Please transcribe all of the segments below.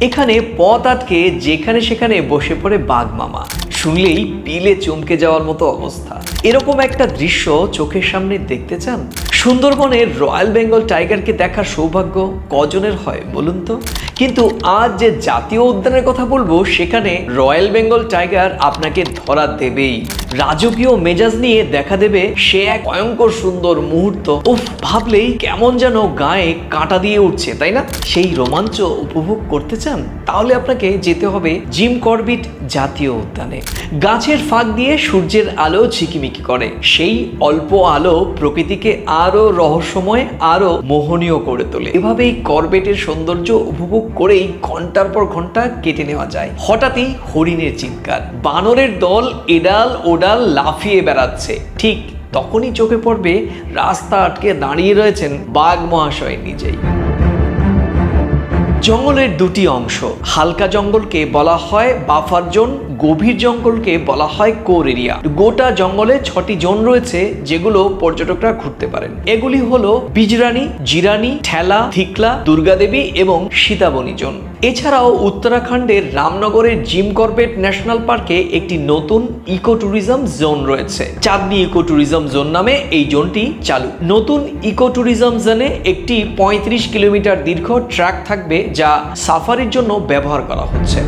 এখানে পথ আটকে যেখানে সেখানে বসে পড়ে বাঘ মামা। শুনলেই পিলে চমকে যাওয়ার মতো অবস্থা। এরকম একটা দৃশ্য চোখের সামনে দেখতে চান? সুন্দরবনের রয়্যাল বেঙ্গল টাইগারকে দেখার সৌভাগ্য কজনের হয় বলুন তো? কিন্তু আজ যে জাতীয় উদ্যানের কথা বলব, সেখানে রয়্যাল বেঙ্গল টাইগার আপনাকে ধরা দেবেই। রাজকীয় মেজাজ নিয়ে দেখা দেবে সে এক ভয়ঙ্কর সুন্দর মুহূর্ত। উফ, ভাবলেই কেমন যেন গায়ে কাঁটা দিয়ে উঠছে, তাই না? সেই রোমাঞ্চ উপভোগ করতে চান? তাহলে আপনাকে যেতে হবে জিম করবিট জাতীয় উদ্যানে। গাছের ফাঁক দিয়ে সূর্যের আলো ঝিকিমিকি করে। সেই অল্প আলো প্রকৃতিকে আরও রহস্যময়, আরও মোহনীয় করে তোলে। এভাবেই করবেটের সৌন্দর্য উপভোগ করেই ঘণ্টার পর ঘণ্টা কেটে নেওয়া যায়। হঠাৎই হরিণের চিৎকার। বানরের দল এডাল ওডাল লাফিয়ে বেড়াচ্ছে। ঠিক তখনই চোখে পড়বে রাস্তা আটকে দাঁড়িয়ে রয়েছেন বাঘ মহাশয় নিজেই। জঙ্গলের দুটি অংশ। হালকা জঙ্গলকে বলা হয় বাফার জোন, গভীর জঙ্গলকে বলা হয় কোর এরিয়া। গোটা জঙ্গলে ছটি জোন রয়েছে যেগুলো পর্যটকরা ঘুরতে পারেন। এগুলি হলো বিজরানি, জিরানি, ঠেলা, থিকলা, দুর্গাদেবী এবং সীতাবনী জোন। এছাড়াও উত্তরাখণ্ডের রামনগরের জিম করবেট ন্যাশনাল পার্কে একটি নতুন ইকো ট্যুরিজম জোন রয়েছে। চাঁদনি ইকো ট্যুরিজম জোন নামে এই জোনটি চালু। নতুন ইকো ট্যুরিজম জোনে একটি পঁয়ত্রিশ কিলোমিটার দীর্ঘ ট্র্যাক থাকবে যা সাফারির জন্য ব্যবহার করা হচ্ছে।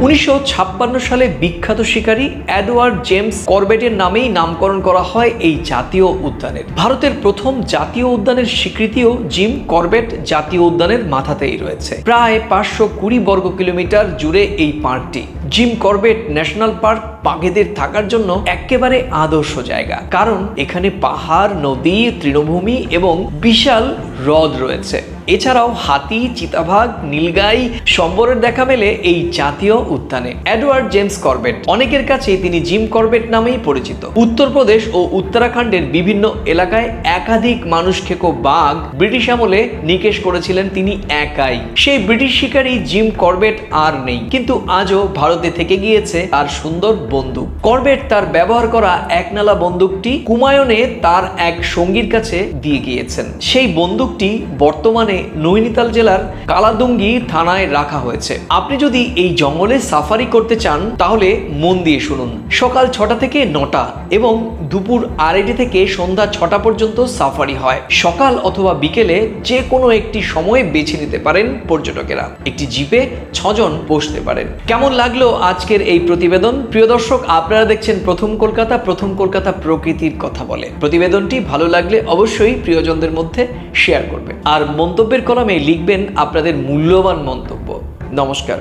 উনিশশো ছাপ্পান্ন সালে বিখ্যাত শিকারী এডওয়ার্ড জেমস করবেটের নামেই নামকরণ করা হয় এই জাতীয় উদ্যানের। ভারতের প্রথম জাতীয় উদ্যানের স্বীকৃতিও জিম করবেট জাতীয় উদ্যানের মাথাতেই রয়েছে। প্রায় পাঁচশো কুড়ি বর্গ কিলোমিটার জুড়ে এই পার্কটি। জিম করবেট ন্যাশনাল পার্ক বাঘেদের থাকার জন্য একেবারে আদর্শ জায়গা। কারণ এখানে পাহাড়, নদী, তৃণভূমি এবং বিশাল হ্রদ রয়েছে। এছাড়াও হাতি চিতাভাগ নীলগাই, সম্বরের দেখা মেলে এই জাতীয় উদ্যানে। এডওয়ার্ড জেমস করবেট, অনেকের কাছে তিনি জিম করবেট নামেই পরিচিত। উত্তরপ্রদেশ ও উত্তরাখণ্ডের বিভিন্ন এলাকায় একাধিক মানুষ খেকো বাঘ ব্রিটিশ আমলে নিকেশ করেছিলেন তিনি একাই। সেই ব্রিটিশ শিকারী জিম করবেট আর নেই, কিন্তু আজও ভারতে থেকে গিয়েছে তার সুন্দর বন্দুক। করবেট তার ব্যবহার করা একনালা বন্দুকটি কুমায়নে তার এক সঙ্গীর কাছে দিয়ে গিয়েছেন। সেই বন্দুকটি বর্তমানে নৈনিতাল জেলার কালাদুঙ্গি থানায় রাখা হয়েছে। আপনি যদি এই জঙ্গলে সাফারি করতে চান, তাহলে মন দিয়ে শুনুন। সকাল ছটা থেকে নটা এবং দুপুর আড়াইটে থেকে সন্ধ্যা ছটা পর্যন্ত সাফারি হয়। সকাল অথবা বিকেলে যে কোনো একটি সময় বেছে নিতে পারেন পর্যটকেরা। একটি জিপে ছজন বসতে পারেন। কেমন লাগল আজকের এই প্রতিবেদন? প্রিয় দর্শক, আপনারা দেখছেন প্রথম কলকাতা। প্রথম কলকাতা প্রকৃতির কথা বলে। প্রতিবেদনটি ভালো লাগলে অবশ্যই প্রিয়জনদের মধ্যে শেয়ার করবেন আর মন্তব্যের কলমে লিখবেন আপনাদের মূল্যবান মন্তব্য। নমস্কার।